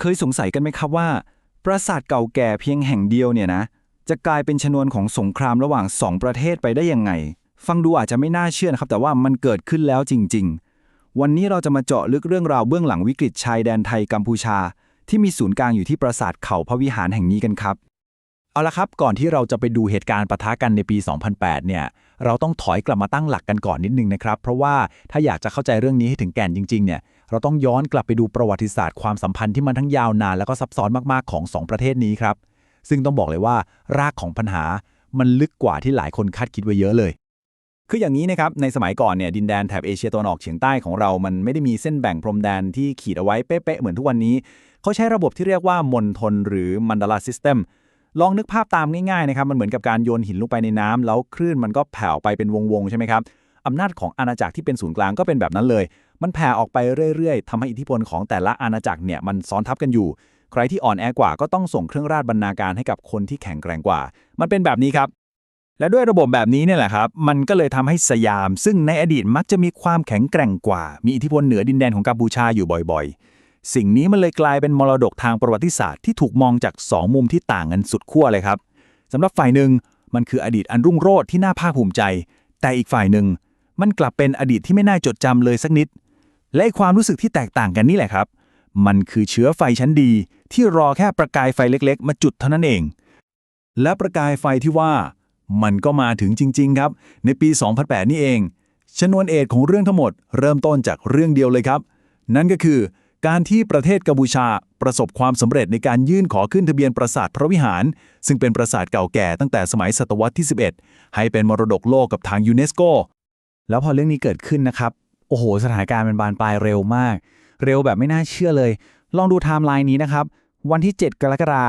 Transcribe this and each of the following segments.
เคยสงสัยกันไหมครับว่า ปราสาทเก่าแก่เพียงแห่งเดียวเนี่ยนะ จะกลายเป็นชนวนของสงครามระหว่างสองประเทศไปได้ยังไง ฟังดูอาจจะไม่น่าเชื่อนะครับ แต่ว่ามันเกิดขึ้นแล้วจริง ๆ วันนี้เราจะมาเจาะลึกเรื่องราวเบื้องหลังวิกฤตชายแดนไทยกัมพูชา ที่มีศูนย์กลางอยู่ที่ปราสาทเขาพระวิหารแห่งนี้กันครับ เอาละครับ ก่อนที่เราจะไปดูเหตุการณ์ปะทะกันในปี 2008 เนี่ย เราต้องถอยกลับมาตั้งหลักกันก่อนนิดนึงนะครับ เพราะว่าถ้าอยากจะเข้าใจเรื่องนี้ให้ถึงแก่นจริงๆ เนี่ย เราต้องย้อนกลับไปดูประวัติศาสตร์ความสัมพันธ์ที่มันทั้งยาวนานแล้วก็ซับซ้อนมากๆ ของสองประเทศนี้ครับ ซึ่งต้องบอกเลยว่ารากของปัญหามันลึกกว่าที่หลายคนคาดคิดไว้เยอะเลย คืออย่างนี้นะครับ ในสมัยก่อนเนี่ยดินแดนแถบเอเชียตะวันออกเฉียงใต้ของเรา มันไม่ได้มีเส้นแบ่งพรมแดนที่ขีดเอาไว้เป๊ะๆเหมือนทุกวันนี้ เขาใช้ระบบที่เรียกว่ามณฑลหรือมันดาลาซิสเต็ม ลองนึกภาพตามง่ายๆนะครับมันเหมือนกับการโยนหินลงไปในน้ำแล้วคลื่นมันก็แผ่วไปเป็นวงๆใช่ไหมครับอำนาจของอาณาจักรที่เป็นศูนย์กลางก็เป็นแบบนั้นเลย มันแผ่ออกไปเรื่อยๆทำให้อิทธิพลของแต่ละอาณาจักรเนี่ยมันซ้อนทับกันอยู่ ใครที่อ่อนแอกว่าก็ต้องส่งเครื่องราชบรรณาการให้กับคนที่แข็งแกร่งกว่า มันเป็นแบบนี้ครับ และด้วยระบบแบบนี้เนี่ยแหละครับ มันก็เลยทำให้สยาม ซึ่งในอดีตมักจะมีความแข็งแกร่งกว่า มีอิทธิพลเหนือดินแดนของกัมพูชาอยู่บ่อย ๆ สิ่งนี้มันเลยกลายเป็นมรดกทางประวัติศาสตร์ที่ถูกมองจากสองมุมที่ต่างกันสุดขั้วเลยครับสำหรับฝ่ายหนึ่งมันคืออดีตอันรุ่งโรจน์ที่น่าภาคภูมิใจ แต่อีกฝ่ายหนึ่งมันกลับเป็นอดีตที่ไม่น่าจดจำเลยสักนิด และความรู้สึกที่แตกต่างกันนี่แหละครับ มันคือเชื้อไฟชั้นดี ที่รอแค่ประกายไฟเล็ก ๆ มาจุดเท่านั้นเอง และประกายไฟที่ว่า มันก็มาถึงจริง ๆ ครับ ในปี 2008 นี่เองชนวนเอกของเรื่องทั้งหมด เริ่มต้นจากเรื่องเดียวเลยครับ นั่นก็คือ การที่ประเทศกัมพูชาประสบความสำเร็จในการยื่นขอขึ้นทะเบียนปราสาทพระวิหาร ซึ่งเป็นปราสาทเก่าแก่ตั้งแต่สมัยศตวรรษที่ 11 ให้เป็นมรดกโลกกับทางยูเนสโก แล้วพอเรื่องนี้เกิดขึ้นนะครับ โอ้โห สถานการณ์มันบานปลายเร็วมาก เร็วแบบไม่น่าเชื่อเลย ลองดูไทม์ไลน์นี้นะครับ วันที่ 7 กรกฎา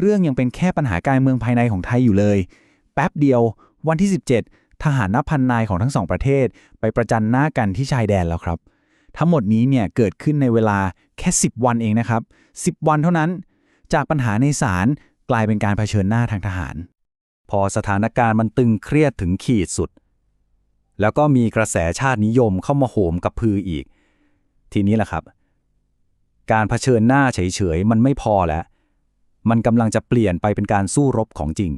เรื่องยังเป็นแค่ปัญหาการเมืองภายในของไทยอยู่เลย แป๊บเดียว วันที่ 17 ทหารนับพันนายของทั้งสองประเทศ ไปประจันหน้ากันที่ชายแดนแล้วครับ ทั้งหมดนี้เนี่ยเกิดขึ้นในเวลาแค่ 10 วันเองนะครับ 10 วันเท่านั้น จากปัญหาในศาลกลายเป็นการเผชิญหน้าทางทหาร พอสถานการณ์มันตึงเครียดถึงขีดสุด แล้วก็มีกระแสชาตินิยมเข้ามาโหมกับพืออีก ทีนี้แหละครับ การเผชิญหน้าเฉยๆ มันไม่พอแล้ว มันกำลังจะเปลี่ยนไปเป็นการสู้รบของจริง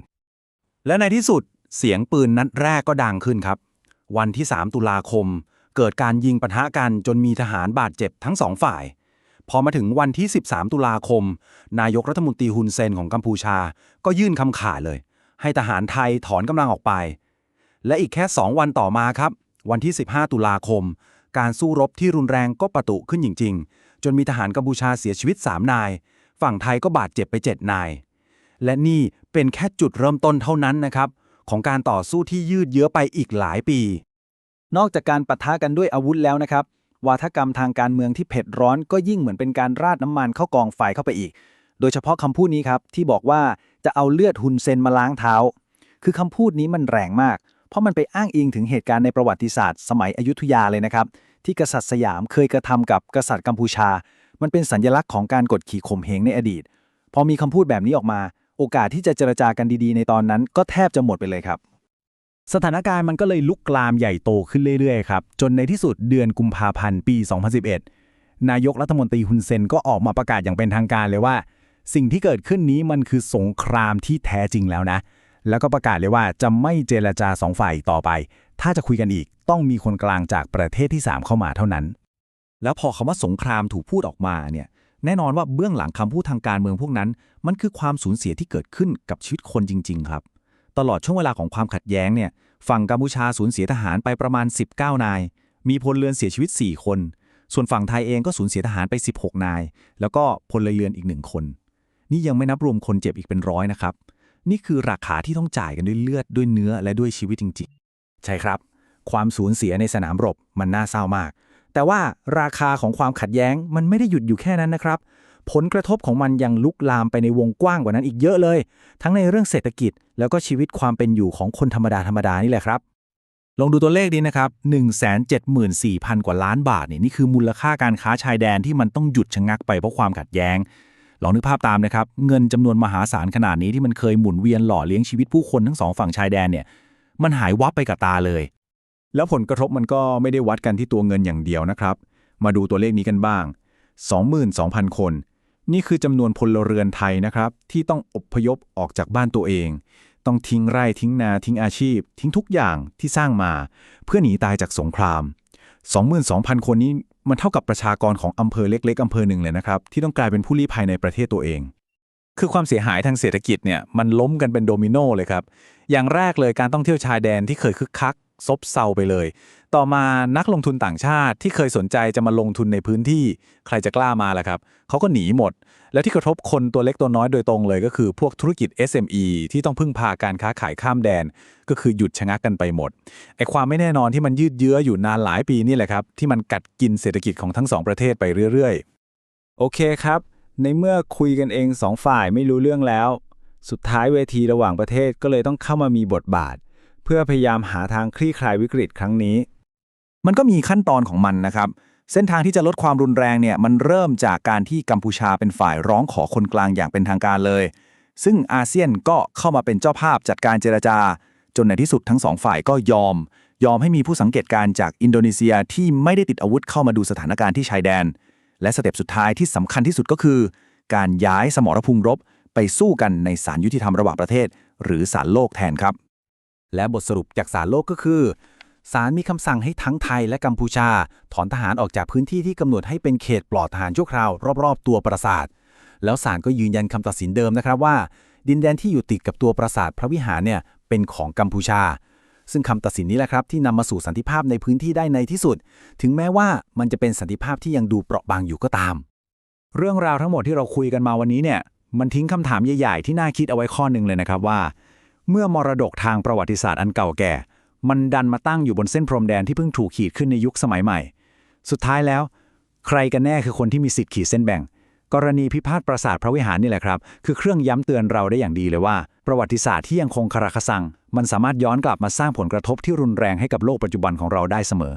และในที่สุดเสียงปืนนัดแรกก็ดังขึ้นครับ วันที่ 3 ตุลาคม เกิดการยิงปะทะกันจนมีทหารบาดเจ็บทั้งสองฝ่าย พอมาถึงวันที่ 13 ตุลาคม นายกรัฐมนตรีฮุนเซนของกัมพูชา ก็ยื่นคำขาดเลย ให้ทหารไทยถอนกำลังออกไป และอีกแค่ 2 วันต่อมาครับ วันที่ 15 ตุลาคม การสู้รบที่รุนแรงก็ประตุขึ้นจริง ๆ จนมีทหารกัมพูชาเสียชีวิต 3 นาย ฝั่งไทยก็บาดเจ็บไป 7 นาย และนี่เป็นแค่จุดเริ่มต้นเท่านั้นนะครับของการต่อสู้ที่ยืดเยื้อไปอีกหลายปี นอกจากการปะทะกันด้วยอาวุธแล้วนะครับวาทกรรมทางการเมืองที่เผ็ดร้อนก็ยิ่งเหมือนเป็นการราดน้ำมันเข้ากองไฟเข้าไปอีก โดยเฉพาะคำพูดนี้ครับที่บอกว่าจะเอาเลือดฮุนเซนมาล้างเท้า คือคำพูดนี้มันแรงมาก เพราะมันไปอ้างอิงถึงเหตุการณ์ในประวัติศาสตร์ สมัยอยุธยาเลยนะครับ ที่กษัตริย์สยามเคยกระทำกับกษัตริย์กัมพูชา มันเป็นสัญลักษณ์ของการกดขี่ข่มเหงในอดีต พอมีคำพูดแบบนี้ออกมา โอกาสที่จะเจรจากันดีๆ ในตอนนั้น ก็แทบจะหมดไปเลยครับ สถานการณ์มันก็เลยลุกลามใหญ่โตขึ้นเรื่อยๆครับจนในที่สุดเดือนกุมภาพันธ์ปี 2011 นายกรัฐมนตรีฮุนเซนก็ออกมาประกาศอย่างเป็นทางการเลยว่า สิ่งที่เกิดขึ้นนี้มันคือสงครามที่แท้จริงแล้วนะ แล้วก็ประกาศเลยว่าจะไม่เจรจาสองฝ่ายต่อไป ถ้าจะคุยกันอีกต้องมีคนกลางจากประเทศที่ 3 เข้ามาเท่านั้น แล้วพอคำว่าสงครามถูกพูดออกมาเนี่ยแน่นอนว่าเบื้องหลังคำพูดทางการเมืองพวกนั้น มันคือความสูญเสียที่เกิดขึ้นกับชีวิตคนจริง ๆ ครับ ตลอดช่วงเวลาของความขัดแย้งเนี่ยฝั่งกัมพูชาสูญเสียทหารไปประมาณ 19 นาย มีพลเรือนเสียชีวิต 4 คน ส่วนฝั่งไทยเองก็สูญเสียทหารไป 16 นาย แล้วก็พลเรือนอีกหนึ่งคน นี่ยังไม่นับรวมคนเจ็บอีกเป็นร้อยนะครับ นี่คือราคาที่ต้องจ่ายกันด้วยเลือดด้วยเนื้อและด้วยชีวิตจริง ๆ ใช่ครับ ความสูญเสียในสนามรบมันน่าเศร้ามาก แต่ว่าราคาของความขัดแย้งมันไม่ได้หยุดอยู่แค่นั้นนะครับ ผลกระทบของมันยังลุกลามไปในวงกว้างกว่านั้นอีกเยอะเลย ทั้งในเรื่องเศรษฐกิจ แล้วก็ชีวิตความเป็นอยู่ของคนธรรมดาธรรมดานี่แหละครับ ลองดูตัวเลขดีนะครับ 174,000 กว่าล้านบาทนี่นี่คือมูลค่าการค้าชายแดนที่มันต้องหยุดชะงักไปเพราะความขัดแย้ง ลองนึกภาพตามนะครับ เงินจำนวนมหาศาลขนาดนี้ที่มันเคยหมุนเวียนหล่อเลี้ยงชีวิตผู้คนทั้งสองฝั่งชายแดนเนี่ย มันหายวับไปกับตาเลย แล้วผลกระทบมันก็ไม่ได้วัดกันที่ตัวเงินอย่างเดียวนะครับ มาดูตัวเลขนี้กันบ้าง 22,000 คน นี่คือจำนวนพลเรือนไทยนะครับ ที่ต้องอบพยพออกจากบ้านตัวเอง ต้องทิ้งไร่ทิ้งนาทิ้งอาชีพ ทิ้งทุกอย่างที่สร้างมา เพื่อหนีตายจากสงคราม 22,000 คนนี้มันเท่ากับประชากรของอำเภอเล็กๆอำเภอหนึ่งเลยนะครับ ที่ต้องกลายเป็นผู้ลี้ภัยในประเทศตัวเอง คือความเสียหายทางเศรษฐกิจเนี่ยมันล้มกันเป็นโดมิโนเลยครับ อย่างแรกเลยการท่องเที่ยวชายแดนที่เคยคึกคัก ซบเซาไปเลย ต่อมานักลงทุนต่างชาติที่เคยสนใจจะมาลงทุนในพื้นที่ ใครจะกล้ามาล่ะครับเขาก็หนีหมด แล้วที่กระทบคนตัวเล็กตัวน้อยโดยตรงเลยก็คือพวกธุรกิจ SME ที่ต้องพึ่งพาการค้าขายข้ามแดน ก็คือหยุดชะงักกันไปหมดไอ้ความไม่แน่นอนที่มันยืดเยื้ออยู่นานหลายปีนี่แหละครับที่มันกัดกินเศรษฐกิจของทั้งสองประเทศไปเรื่อยๆ โอเคครับ ในเมื่อคุยกันเองสองฝ่ายไม่รู้เรื่องแล้ว สุดท้ายเวทีระหว่างประเทศก็เลยต้องเข้ามามีบทบาท เพื่อพยายามหาทางคลี่คลายวิกฤตครั้งนี้ มันก็มีขั้นตอนของมันนะครับ เส้นทางที่จะลดความรุนแรงเนี่ยมันเริ่มจากการที่กัมพูชาเป็นฝ่ายร้องขอคนกลางอย่างเป็นทางการเลย ซึ่งอาเซียนก็เข้ามาเป็นเจ้าภาพจัดการเจรจา จนในที่สุดทั้งสองฝ่ายก็ยอม ยอมให้มีผู้สังเกตการณ์จากอินโดนีเซียที่ไม่ได้ติดอาวุธเข้ามาดูสถานการณ์ที่ชายแดน และสเต็ปสุดท้ายที่สำคัญที่สุดก็คือ การย้ายสมรภูมิรบไปสู้กันในศาลยุติธรรมระหว่างประเทศ หรือศาลโลกแทนครับ และบทสรุปจากศาลโลกก็คือศาลมีคำสั่งให้ทั้งไทยและกัมพูชา ถอนทหารออกจากพื้นที่ที่กำหนดให้เป็นเขตปลอดทหารชั่วคราวรอบๆ ตัวปราสาท แล้วศาลก็ยืนยันคำตัดสินเดิมนะครับว่า ดินแดนที่อยู่ติดกับตัวปราสาทพระวิหารเนี่ยเป็นของกัมพูชา ซึ่งคำตัดสินนี้แหละครับที่นำมาสู่สันติภาพในพื้นที่ได้ในที่สุด ถึงแม้ว่ามันจะเป็นสันติภาพที่ยังดูเปราะบางอยู่ก็ตาม เรื่องราวทั้งหมดที่เราคุยกันมาวันนี้เนี่ยมันทิ้งคำถามใหญ่ๆที่น่าคิดเอาไว้ข้อหนึ่งเลยนะครับว่า เมื่อมรดกทางประวัติศาสตร์อันเก่าแก่ มันดันมาตั้งอยู่บนเส้นพรมแดนที่เพิ่งถูกขีดขึ้นในยุคสมัยใหม่ สุดท้ายแล้ว ใครกันแน่คือคนที่มีสิทธิ์ขีดเส้นแบ่ง กรณีพิพาทปราสาทพระวิหารนี่แหละครับ คือเครื่องย้ำเตือนเราได้อย่างดีเลยว่า ประวัติศาสตร์ที่ยังคงคาราคาซัง มันสามารถย้อนกลับมาสร้างผลกระทบที่รุนแรงให้กับโลกปัจจุบันของเราได้เสมอ